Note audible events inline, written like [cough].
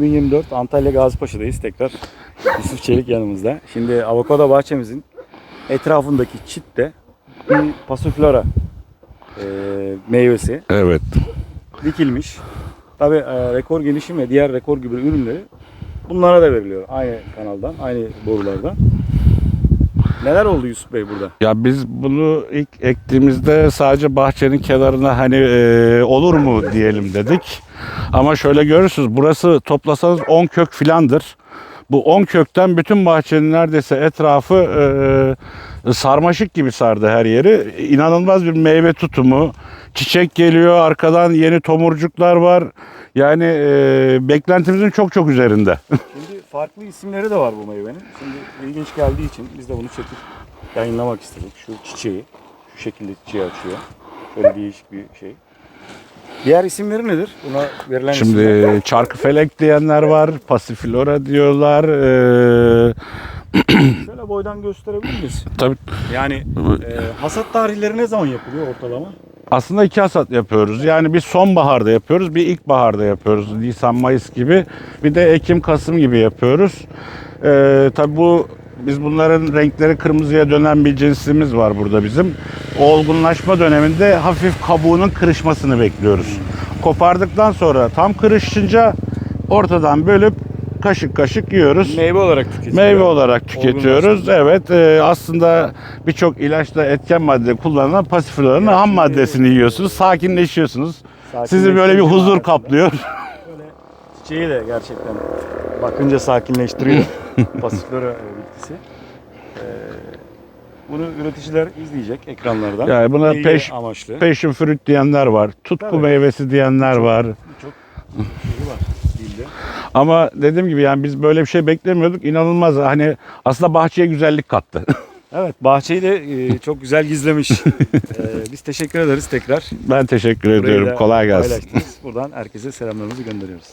2024 Antalya Gazipaşa'dayız tekrar. Yusuf Çelik yanımızda. Şimdi avokado bahçemizin etrafındaki çitte bir pasiflora e, meyvesi Evet. dikilmiş. Tabi rekor gelişim ve diğer rekor gibi ürünleri bunlara da veriliyor. Aynı kanaldan, aynı borulardan. Neler oldu Yusuf Bey burada? Ya biz bunu ilk ektiğimizde sadece bahçenin kenarına hani e, olur mu diyelim dedik. Ama şöyle görürsünüz burası toplasanız 10 kök filandır. Bu 10 kökten bütün bahçenin neredeyse etrafı e, sarmaşık gibi sardı her yeri. İnanılmaz bir meyve tutumu. Çiçek geliyor, arkadan yeni tomurcuklar var. Yani e, beklentimizin çok çok üzerinde. Şimdi [laughs] farklı isimleri de var bu meyvenin. Şimdi ilginç geldiği için biz de bunu çekip yayınlamak istedik. Şu çiçeği, şu şekilde çiçeği açıyor. Şöyle değişik bir şey. Diğer isimleri nedir? Buna verilen isimler. Şimdi çarkı felek diyenler var, pasiflora diyorlar. Ee, Şöyle boydan gösterebilir miyiz? tabii Yani e, hasat tarihleri ne zaman yapılıyor ortalama? Aslında iki hasat yapıyoruz. Yani bir sonbaharda yapıyoruz, bir ilkbaharda yapıyoruz. Nisan, Mayıs gibi. Bir de Ekim, Kasım gibi yapıyoruz. Ee, tabii bu biz bunların renkleri kırmızıya dönen bir cinsimiz var burada bizim. O olgunlaşma döneminde hafif kabuğunun kırışmasını bekliyoruz. Kopardıktan sonra tam kırışınca ortadan bölüp kaşık kaşık yiyoruz. Meyve olarak tüketiliyor. Meyve olarak tüketiyoruz. Evet e, aslında birçok ilaçta etken madde kullanılan pasifloranın Ya ham maddesini yiyorsunuz. Sakinleşiyorsunuz. Sizi böyle bir huzur manasında. kaplıyor. [laughs] Böyle çiçeği de gerçekten bakınca sakinleştiriyor. [laughs] Pasiflora bitkisi. E, bunu üreticiler izleyecek ekranlardan. Yani buna peş- amaçlı. Passion fruit diyenler var. Tutku Tabii. meyvesi diyenler var. Birçok şeyi var dilde. Ama dediğim gibi yani biz böyle bir şey beklemiyorduk. İnanılmaz. Hani aslında bahçeye güzellik kattı. [laughs] Evet bahçeyi de e, çok güzel gizlemiş. [laughs] E, biz teşekkür ederiz tekrar. ben teşekkür Burayı ediyorum. Kolay gelsin. Buradan herkese selamlarımızı gönderiyoruz.